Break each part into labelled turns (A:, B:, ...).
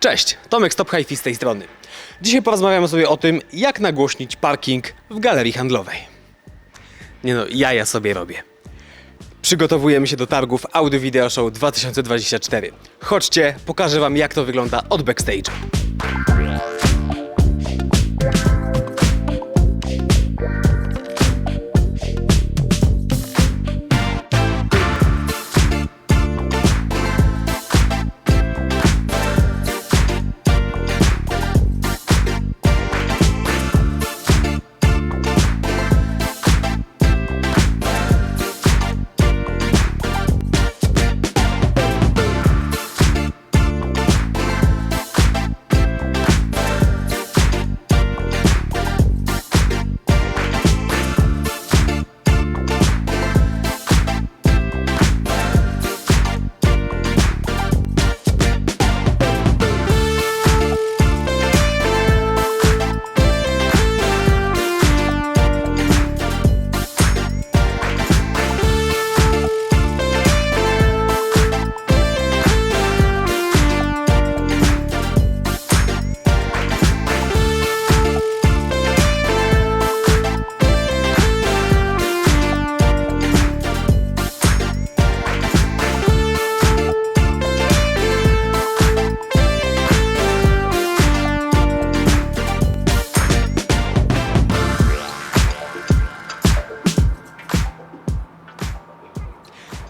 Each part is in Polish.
A: Cześć, Tomek Stop Hi-Fi z tej strony. Dzisiaj porozmawiamy sobie o tym, jak nagłośnić parking w galerii handlowej. Nie no, jaja sobie robię. Przygotowujemy się do targów Audio Video Show 2024. Chodźcie, pokażę wam jak to wygląda od backstage'u.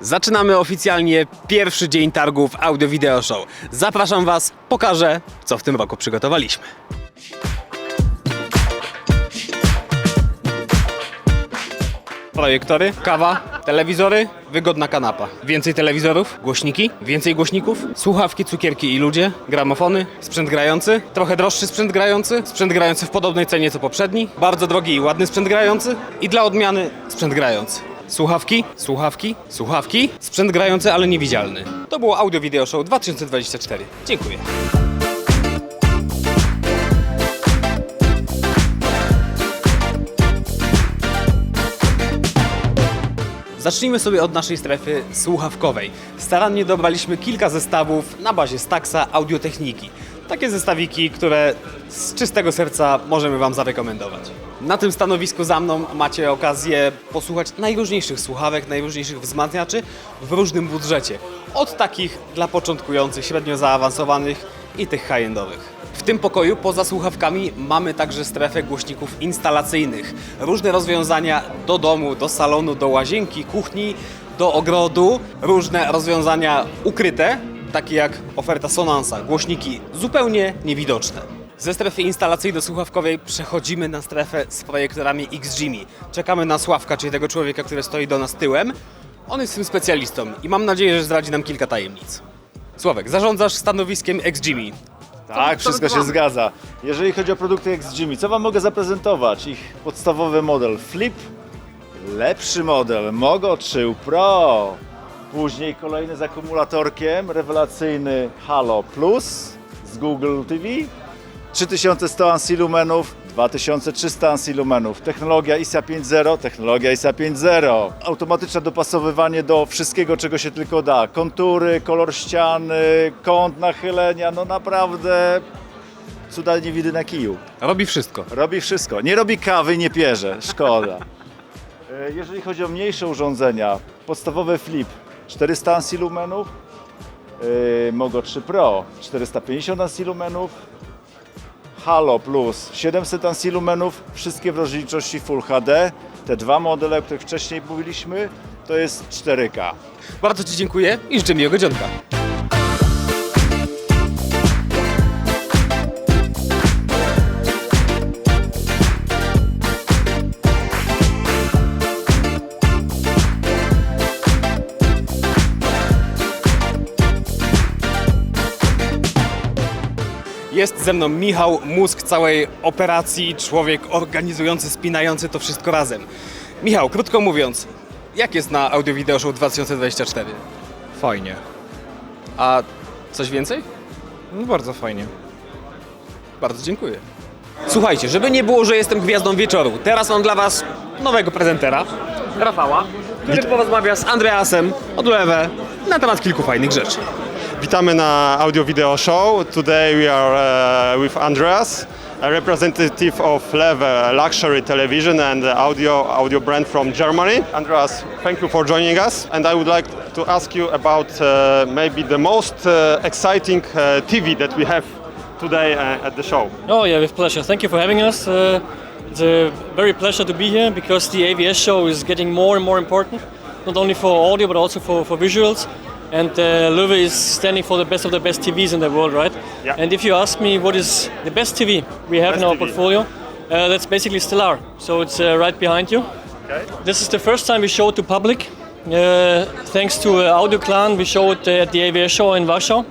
A: Zaczynamy oficjalnie pierwszy dzień targów Audio Video Show. Zapraszam was, pokażę, co w tym roku przygotowaliśmy. Projektory, kawa, telewizory, wygodna kanapa. Więcej telewizorów, głośniki, więcej głośników, słuchawki, cukierki i ludzie, gramofony, sprzęt grający, trochę droższy sprzęt grający, sprzęt grający w podobnej cenie co poprzedni, bardzo drogi i ładny sprzęt grający i dla odmiany sprzęt grający. Słuchawki, słuchawki, słuchawki, sprzęt grający, ale niewidzialny. To było Audio Video Show 2024. Dziękuję. Zacznijmy sobie od naszej strefy słuchawkowej. Starannie dobraliśmy kilka zestawów na bazie Staxa Audiotechniki. Takie zestawiki, które z czystego serca możemy Wam zarekomendować. Na tym stanowisku za mną macie okazję posłuchać najróżniejszych słuchawek, najróżniejszych wzmacniaczy w różnym budżecie. Od takich dla początkujących, średnio zaawansowanych i tych high-endowych. W tym pokoju poza słuchawkami mamy także strefę głośników instalacyjnych. Różne rozwiązania do domu, do salonu, do łazienki, kuchni, do ogrodu. Różne rozwiązania ukryte, takie jak oferta Sonansa, głośniki zupełnie niewidoczne. Ze strefy instalacyjno-słuchawkowej przechodzimy na strefę z projektorami XGMI. Czekamy na Sławka, czyli tego człowieka, który stoi do nas tyłem. On jest tym specjalistą i mam nadzieję, że zdradzi nam kilka tajemnic. Sławek, zarządzasz stanowiskiem XGMI.
B: Tak, wszystko się zgadza. Jeżeli chodzi o produkty XGMI, co Wam mogę zaprezentować? Ich podstawowy model Flip, lepszy model Mogo 3 Pro, później kolejny z akumulatorkiem, rewelacyjny Halo Plus z Google TV, 3100 ansilumenów, 2300 ansilumenów, technologia ISA 5.0, technologia ISA 5.0, automatyczne dopasowywanie do wszystkiego, czego się tylko da, kontury, kolor ściany, kąt nachylenia, no naprawdę cuda nie widy na kiju.
A: Robi wszystko.
B: Robi wszystko. Nie robi kawy, nie pierze. Szkoda. E, Jeżeli chodzi o mniejsze urządzenia, podstawowy flip 400 ansilumenów, yy, Mogo 3 Pro 450 ansilumenów, Halo Plus 700 ansilumenów, wszystkie w rozdzielczości Full HD. Te dwa modele, o których wcześniej mówiliśmy, to jest 4K.
A: Bardzo Ci dziękuję i życzę miłego dzionka. Jest ze mną Michał, mózg całej operacji, człowiek organizujący, spinający to wszystko razem. Michał, krótko mówiąc, jak jest na Audio Video Show 2024?
C: Fajnie.
A: A coś więcej?
C: No bardzo fajnie.
A: Bardzo dziękuję. Słuchajcie, żeby nie było, że jestem gwiazdą wieczoru, teraz mam dla Was nowego prezentera, Rafała, który porozmawia z Andreasem od Lewę na temat kilku fajnych rzeczy.
D: Witamy na Audio Video Show. Today we are uh, with Andreas, a representative of Lever Luxury Television and audio audio brand from Germany. Andreas, thank you for joining us. And I would like to ask you about uh, maybe the most uh, exciting uh, TV that we have today uh, at the show.
E: Oh yeah, with pleasure. Thank you for having us. Uh, it's a very pleasure to be here because the AVS show is getting more and more important, not only for audio but also for, for visuals. And uh, Löwe is standing for the best of the best TVs in the world, right?
D: Yeah.
E: And if you ask me what is the best TV we have
D: Best
E: in our
D: TV.
E: portfolio, uh, that's basically Stellar. So it's uh, right behind you.
D: Okay.
E: This is the first time we show it to public. Uh, thanks to uh, Audio Clan, we show it uh, at the AVS show in Warsaw.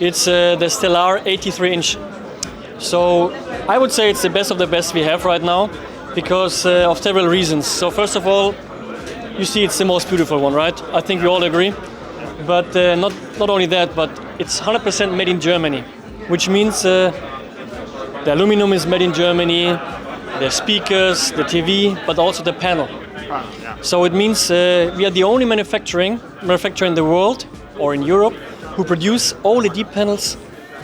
E: It's uh, the Stellar 83 inch. So I would say it's the best of the best we have right now because uh, of several reasons. So first of all, you see it's the most beautiful one, right? I think we all agree. But uh, not not only that, but it's 100% made in Germany, which means uh, the aluminum is made in Germany, the speakers, the TV, but also the panel. So it means uh, we are the only manufacturing manufacturer in the world or in Europe who produce all the OLED panels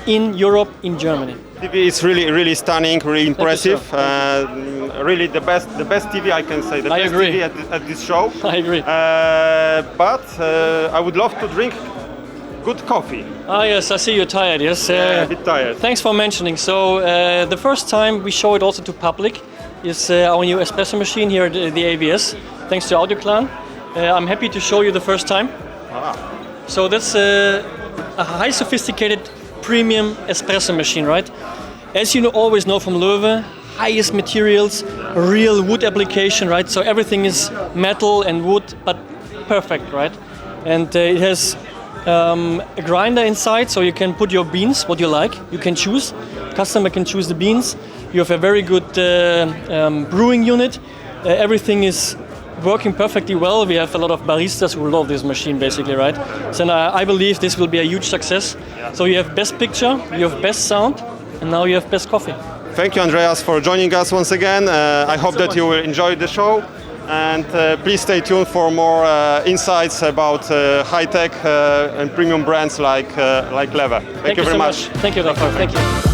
E: in Europe in Germany.
D: TV is really, really stunning, really impressive.
E: sir.
D: uh, really, the best, the best TV I can say. The
E: I
D: best
E: agree.
D: TV at, at this show.
E: I agree.
D: Uh, but uh, I would love to drink good coffee.
E: Ah yes, I see you're tired. Yes.
D: Yeah, a bit tired.
E: Thanks for mentioning. So uh, the first time we show it also to public is uh, our new espresso machine here at the, AVS. Thanks to AudioClan. Uh, I'm happy to show you the first time. Ah. So that's uh, a high sophisticated premium espresso machine, right? As you know, always know from Löwe, highest materials, real wood application, right? So everything is metal and wood, but perfect, right? And uh, it has um, a grinder inside, so you can put your beans, what you like. You can choose. Customer can choose the beans. You have a very good uh, um, brewing unit. Uh, everything is working perfectly well. We have a lot of baristas who love this machine, basically, right? So I believe this will be a huge success. So you have best picture, you have best sound, and now you have best coffee.
D: Thank you, Andreas, for joining us once again. Uh, I hope that you will enjoy the show. And uh, please stay tuned for more uh, insights about uh, high tech uh, and premium brands like, uh, like Lever. Thank, you very
E: so
D: much.
E: Thank you, Rafael. Thank you.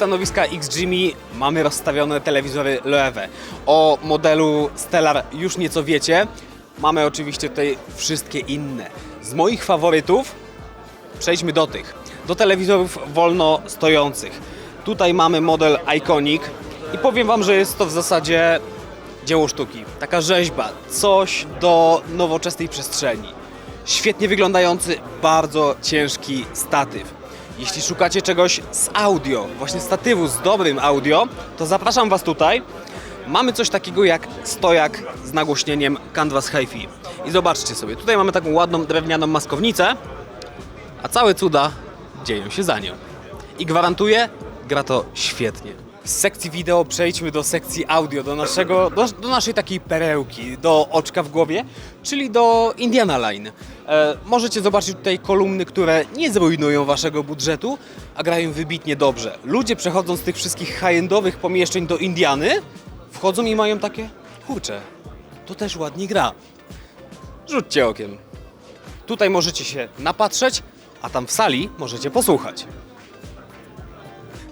A: Stanowiska XGMI mamy rozstawione telewizory Loewe. O modelu Stellar już nieco wiecie. Mamy oczywiście tutaj wszystkie inne. Z moich faworytów przejdźmy do tych. Do telewizorów wolno stojących. Tutaj mamy model Iconic i powiem Wam, że jest to w zasadzie dzieło sztuki. Taka rzeźba, coś do nowoczesnej przestrzeni. Świetnie wyglądający, bardzo ciężki statyw. Jeśli szukacie czegoś z audio, właśnie statywu z dobrym audio, to zapraszam Was tutaj. Mamy coś takiego jak stojak z nagłośnieniem Canvas HiFi. I zobaczcie sobie, tutaj mamy taką ładną drewnianą maskownicę, a całe cuda dzieją się za nią. I gwarantuję, gra to świetnie. Z sekcji wideo przejdźmy do sekcji audio, do, naszego, do, do naszej takiej perełki, do oczka w głowie, czyli do Indiana Line. E, możecie zobaczyć tutaj kolumny, które nie zrujnują waszego budżetu, a grają wybitnie dobrze. Ludzie przechodzą z tych wszystkich high-endowych pomieszczeń do Indiany, wchodzą i mają takie, kurczę, to też ładnie gra. Rzućcie okiem. Tutaj możecie się napatrzeć, a tam w sali możecie posłuchać.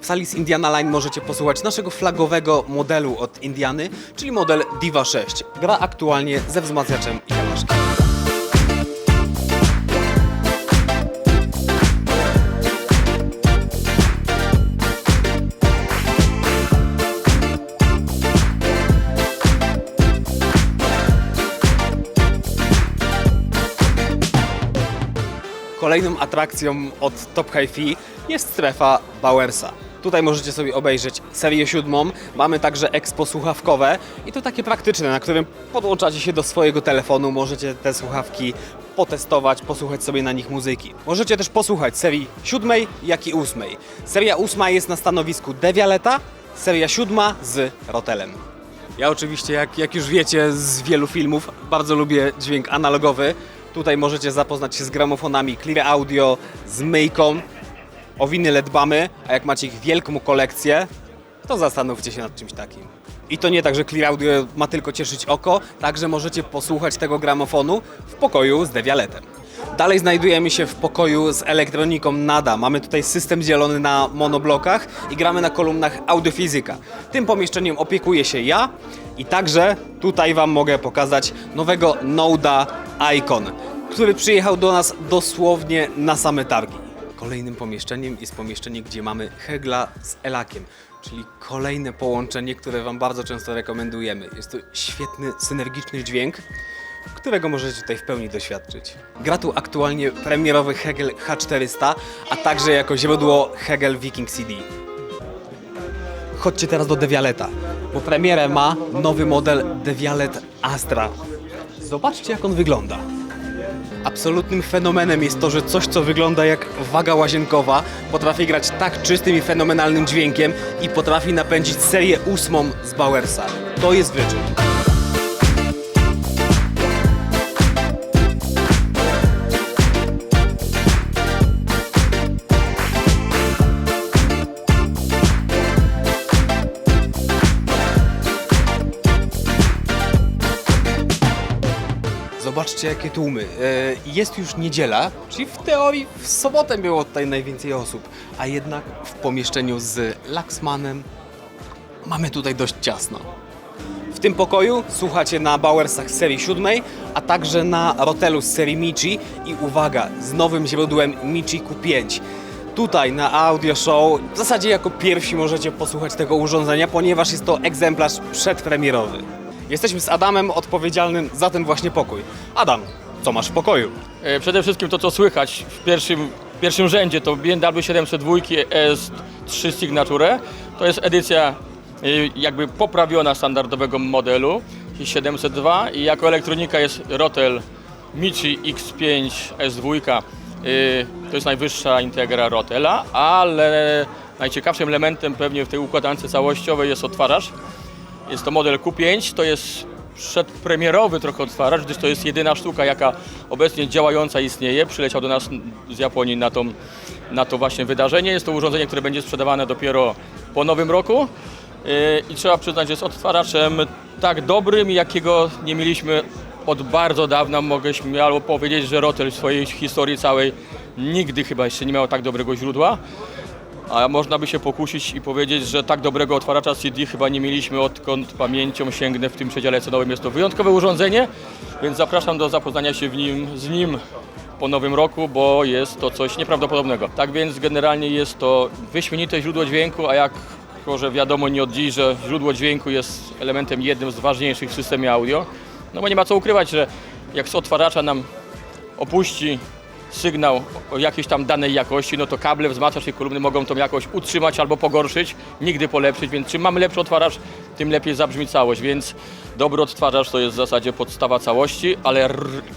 A: W sali z Indiana Line możecie posłuchać naszego flagowego modelu od Indiany, czyli model Diva 6. Gra aktualnie ze wzmacniaczem Yamaha. Kolejną atrakcją od Top Hi-Fi jest strefa Bauersa. Tutaj możecie sobie obejrzeć serię siódmą. Mamy także expo słuchawkowe i to takie praktyczne, na którym podłączacie się do swojego telefonu, możecie te słuchawki potestować, posłuchać sobie na nich muzyki. Możecie też posłuchać serii siódmej, jak i ósmej. Seria ósma jest na stanowisku Devialeta, seria siódma z Rotelem. Ja oczywiście, jak, jak już wiecie z wielu filmów, bardzo lubię dźwięk analogowy. Tutaj możecie zapoznać się z gramofonami Clear Audio, z myjką. O winyle dbamy, a jak macie ich wielką kolekcję, to zastanówcie się nad czymś takim. I to nie tak, że Clear Audio ma tylko cieszyć oko, także możecie posłuchać tego gramofonu w pokoju z dewialetem. Dalej znajdujemy się w pokoju z elektroniką NADA. Mamy tutaj system dzielony na monoblokach i gramy na kolumnach audiofizyka. Tym pomieszczeniem opiekuję się ja i także tutaj Wam mogę pokazać nowego Noda Icon, który przyjechał do nas dosłownie na same targi. Kolejnym pomieszczeniem jest pomieszczenie, gdzie mamy Hegla z Elakiem, czyli kolejne połączenie, które Wam bardzo często rekomendujemy. Jest to świetny, synergiczny dźwięk, którego możecie tutaj w pełni doświadczyć. Gra tu aktualnie premierowy Hegel H400, a także jako źródło Hegel Viking CD. Chodźcie teraz do Devialeta, bo premierę ma nowy model Devialet Astra. Zobaczcie jak on wygląda. Absolutnym fenomenem jest to, że coś, co wygląda jak waga łazienkowa, potrafi grać tak czystym i fenomenalnym dźwiękiem i potrafi napędzić serię ósmą z Bauersa. To jest wyczyn. Zobaczcie jakie tłumy. E, Jest już niedziela, czyli w teorii w sobotę było tutaj najwięcej osób, a jednak w pomieszczeniu z Laxmanem mamy tutaj dość ciasno. W tym pokoju słuchacie na Bauersach z serii 7, a także na Rotelu z serii Michi i uwaga, z nowym źródłem Michi Q5. Tutaj na Audio Show w zasadzie jako pierwsi możecie posłuchać tego urządzenia, ponieważ jest to egzemplarz przedpremierowy. Jesteśmy z Adamem odpowiedzialnym za ten właśnie pokój. Adam, co masz w pokoju?
F: E, Przede wszystkim to, co słychać w pierwszym, w pierwszym rzędzie, to BMW 702 S3 Signature. To jest edycja e, jakby poprawiona standardowego modelu 702 i jako elektronika jest Rotel Michi X5 S2. E, To jest najwyższa integra Rotela, ale najciekawszym elementem pewnie w tej układance całościowej jest odtwarzacz. Jest to model Q5, to jest przedpremierowy trochę odtwarzacz, gdyż to jest jedyna sztuka, jaka obecnie działająca istnieje. Przyleciał do nas z Japonii na, tą, na to właśnie wydarzenie. Jest to urządzenie, które będzie sprzedawane dopiero po nowym roku. Yy, I trzeba przyznać, że jest odtwarzaczem tak dobrym, jakiego nie mieliśmy od bardzo dawna. Mogę śmiało powiedzieć, że Rotel w swojej historii całej nigdy chyba jeszcze nie miał tak dobrego źródła. A można by się pokusić i powiedzieć, że tak dobrego otwarzacza CD chyba nie mieliśmy odkąd pamięcią sięgnę w tym przedziale cenowym. Jest to wyjątkowe urządzenie, więc zapraszam do zapoznania się w nim, z nim po nowym roku, bo jest to coś nieprawdopodobnego. Tak więc generalnie jest to wyśmienite źródło dźwięku, a jak że wiadomo nie od dziś, że źródło dźwięku jest elementem jednym z ważniejszych w systemie audio, no bo nie ma co ukrywać, że jak z otwarzacza nam opuści sygnał o jakiejś tam danej jakości, no to kable, wzmacniacz i kolumny mogą tą jakość utrzymać albo pogorszyć, nigdy polepszyć, więc czym mamy lepszy odtwarzacz, tym lepiej zabrzmi całość, więc dobry odtwarzacz to jest w zasadzie podstawa całości, ale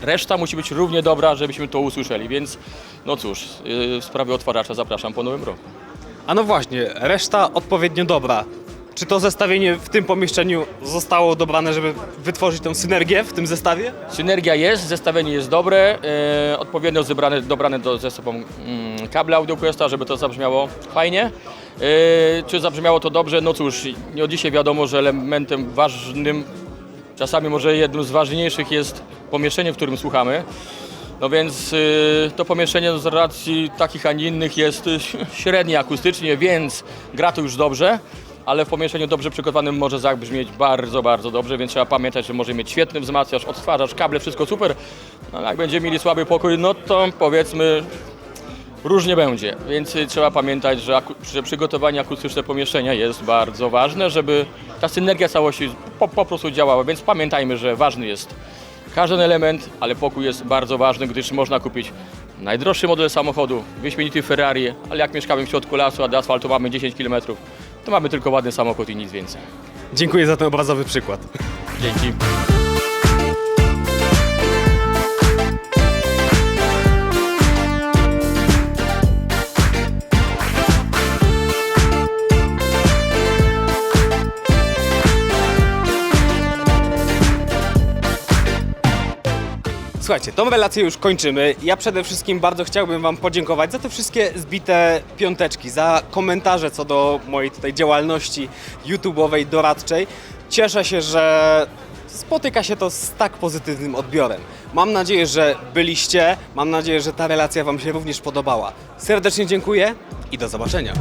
F: reszta musi być równie dobra, żebyśmy to usłyszeli, więc no cóż, yy, w sprawie odtwarzacza zapraszam po nowym roku.
A: A no właśnie, reszta odpowiednio dobra. Czy to zestawienie w tym pomieszczeniu zostało dobrane, żeby wytworzyć tę synergię w tym zestawie?
F: Synergia jest, zestawienie jest dobre, e, odpowiednio zebrane, dobrane do, ze sobą mm, kable AudioQuesta, żeby to zabrzmiało fajnie. E, czy zabrzmiało to dobrze? No cóż, nie od dzisiaj wiadomo, że elementem ważnym, czasami może jednym z ważniejszych jest pomieszczenie, w którym słuchamy. No więc y, to pomieszczenie z racji takich, a nie innych jest y, średnie akustycznie, więc gra to już dobrze, ale w pomieszczeniu dobrze przygotowanym może zabrzmieć bardzo, bardzo dobrze, więc trzeba pamiętać, że może mieć świetny wzmacniacz, odtwarzacz, kable, wszystko super, no, jak będziemy mieli słaby pokój, no to powiedzmy różnie będzie, więc trzeba pamiętać, że, że przygotowanie akustyczne pomieszczenia jest bardzo ważne, żeby ta synergia całości po, po prostu działała, więc pamiętajmy, że ważny jest każdy element, ale pokój jest bardzo ważny, gdyż można kupić najdroższy model samochodu, wyśmienity Ferrari, ale jak mieszkamy w środku lasu, a do asfaltu mamy 10 km, to mamy tylko ładny samochód i nic więcej.
A: Dziękuję za ten obrazowy przykład.
F: Dzięki.
A: Słuchajcie, tą relację już kończymy. Ja przede wszystkim bardzo chciałbym Wam podziękować za te wszystkie zbite piąteczki, za komentarze co do mojej tutaj działalności YouTube'owej, doradczej. Cieszę się, że spotyka się to z tak pozytywnym odbiorem. Mam nadzieję, że byliście, mam nadzieję, że ta relacja Wam się również podobała. Serdecznie dziękuję i do zobaczenia.